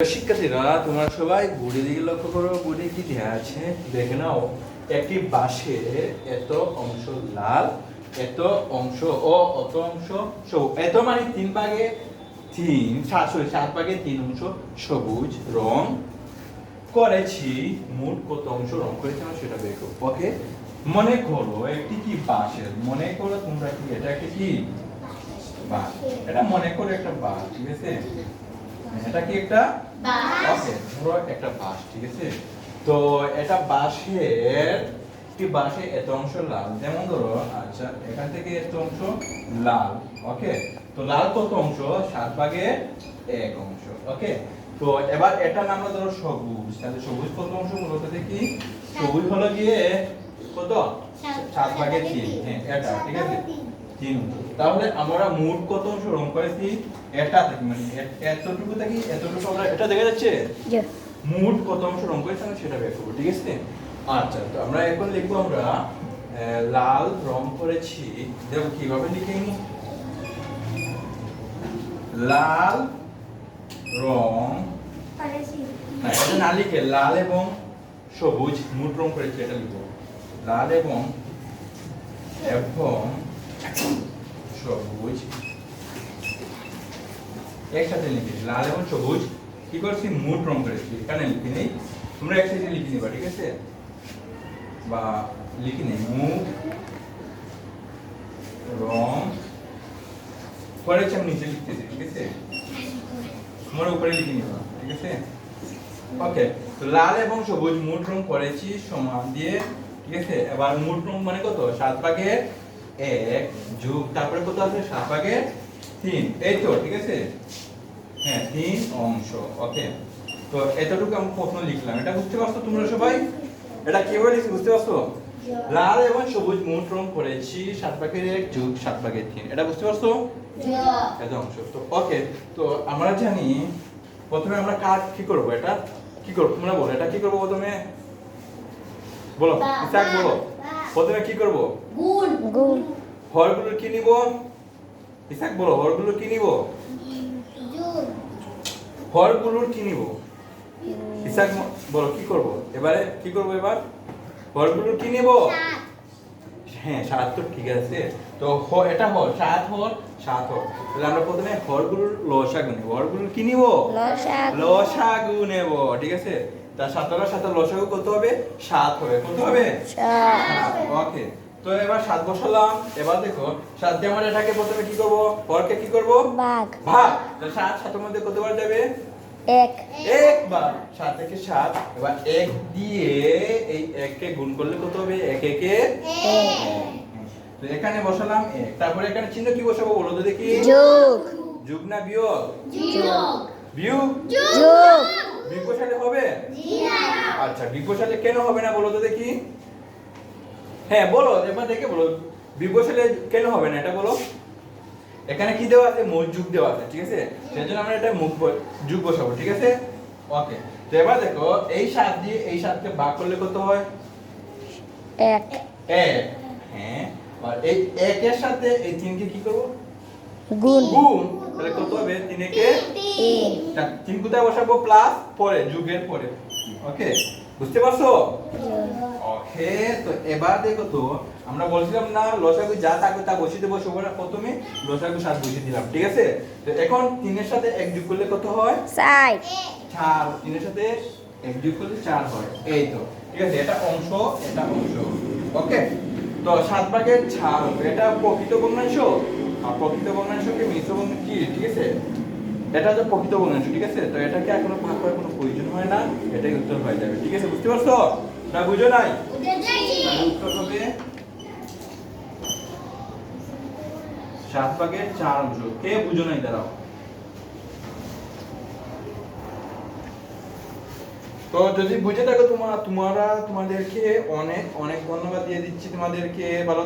শিক্ষার্থীরা, তোমরা সবাই বুড়ি দিকে লক্ষ্য করো বুড়ি কি দেওয়া আছে? দেখে নাও, একটি বাঁশের এত অংশ লাল, এত অংশ ও অত অংশ সবুজ। এত মানে তিন ভাগে তিন, সাত সাত ভাগে তিন অংশ সবুজ রং করেছি। মোট কত অংশ রং করেছি আমরা সেটা বের করব। ওকে? মনে করো, একটি কি বাঁশের মনে করো তোমরা কি এটা একটি কি? বাঁশ। এটা মনে করো একটা বাঁশ, ঠিক আছে? এটা কি একটা? ওকে ধরো একটা বাঁশ ঠিক আছে? তো এটা বাঁশের কি বাঁশে এত অংশ লাল? যেমন ধরো আচ্ছা এখান থেকে এত অংশ লাল ওকে তো লাল কত অংশ? সাত ভাগে এক অংশ ওকে তো এবার এটা নাম আমরা ধরো সবুজ। তাহলে সবুজ কত অংশ? মূলত দেখি। সবুজ হলো গিয়ে কত? সাত। ভাগে তিন। হ্যাঁ এটা ঠিক আছে? অংশ। তাহলে আমরা মোট কত অংশ রং করেছি? এটা থেকে মানে এতটুকু থেকে এতটুকু আমরা এটা দেখা যাচ্ছে? মোট কত অংশ রং করেছি আমরা সেটা বের করব ঠিক আছে? আচ্ছা তো আমরা এখন লিখব আমরা লাল রং করেছি। দেখো কীভাবে লিখে নি লাল রং না এটা না লিখে লাল এবং সবুজ মোট রং করেছি এটা লিখব। লাল এবং এবং সবুজ একসাথে লিখে দিই। লাল এবং সবুজ কি করছি মোট রং করেছি এখানে লিখে তোমরা একসাথে লিখে নিবা ঠিক আছে বা লিখে মুখ রং করেছি আমি নিচে লিখতেছি ঠিক আছে তোমার উপরে লিখে নিবা ঠিক আছে ওকে তো লাল এবং সবুজ মোট রং করেছি সমান দিয়ে ঠিক আছে এবার মোট রং মানে কত সাত ভাগে এক যোগ তারপরে কত আছে? সাত ভাগে তিন। এই তো ঠিক আছে? হ্যাঁ তিন অংশ ওকে। তো এতটুকু আমি প্রশ্ন লিখলাম। এটা বুঝতে পারছ তোমরা সবাই? এটা কীভাবে লিখছি বুঝতে পারছ? লাল এবং সবুজ মোট রং করেছি সাত ভাগের এক যোগ সাত ভাগের তিন। এটা বুঝতে পারছ? এত অংশ। তো ওকে। তো আমরা জানি প্রথমে আমরা কার কি করব এটা? কি করব? তোমরা বলো এটা কি করব প্রথমে? বলো বলো। প্রথমে কি করব? গুণ। গুণ। হরগুলো কি নিব? ইসাক বলো হরগুলো কি নিব? হরগুলোর কি নিব? ইসাক বলো কি করব? এবারে কি করব এবার? হরগুলোর কি নিব? হ্যাঁ সাত তো ঠিক আছে। তো এটা হর সাত হর সাত হর। তাহলে আমরা প্রথমে হরগুলোর লসাগু নেব। হরগুলোর কি নিব? লসাগু নেব ঠিক আছে? তার সাতটার সাথে লসাগু কত হবে? সাত হবে। কত হবে? ওকে। তো এবার সাত বসালাম। এবার দেখো সাত দিয়ে আমরা এটাকে প্রথমে কি করব? হরকে কি করব? বাঘ। ভাগ তো সাত সাতের মধ্যে কতবার যাবে? এক। একবার সাত থেকে সাত। এবার এক দিয়ে এই এককে গুণ করলে কত হবে? এক একে। তো এখানে বসালাম এক। তারপরে এখানে চিহ্ন কি বসাবো বলো তো দেখি। যোগ। যোগ না বিয়োগ? যোগ। বিয়োগ? যোগ। বিয়োগ হবে? আচ্ছা বিয়োগ কেন হবে না বলো তো দেখি। হ্যাঁ বলো এবার দেখে বলো। বিয়োগ কেন হবে না এটা বলো। এখানে কি দেওয়া আছে? মোট যুগ দেওয়া আছে ঠিক আছে? সেই জন্য আমরা এটা মুখ যুগ বসাবো ঠিক আছে? ওকে তো এবার দেখো এই সাত দিয়ে এই সাতকে ভাগ করলে কত হয়? এক। এক। হ্যাঁ আর এই একের সাথে এই তিনকে কি করব? গুণ। গুণ। তাহলে কত হবে? তিন তা তিন কোথায় বসাবো? প্লাস পরে যুগের পরে। ওকে? বুঝতে পারছ? ওকে তো এবার দেখো তো আমরা বলছিলাম না লসাগু যা থাকবে তা বসিয়ে দেবো সবার প্রথমে লসাগু সাত বসিয়ে দিলাম ঠিক আছে? তো এখন তিনের সাথে এক যোগ করলে কত হয়? ষাট চার। তিনের সাথে এক যোগ করলে চার হয়। এই তো ঠিক আছে? এটা অংশ এটা অংশ। ওকে? তো সাত ভাগের চার এটা প্রকৃত ভগ্নাংশ প্রকৃত ভগ্নাংশকে মিশ্র ভগ্ন কি, ঠিক আছে? এটা হচ্ছে প্রকৃত ভগ্নাংশ ঠিক আছে? তো এটাকে এখনও ভাগ করার কোনো প্রয়োজন হয় না, এটাই উত্তর হয়ে যাবে, ঠিক আছে? বুঝতে পারছ? না, বুঝো নাই? উত্তর হবে সাত ভাগের চার অংশ। কে বুঝো নাই? দাঁড়াও। তো যদি বুঝে থাকো তোমার তোমরা তোমাদেরকে অনেক অনেক ধন্যবাদ দিয়ে দিচ্ছি তোমাদেরকে। ভালো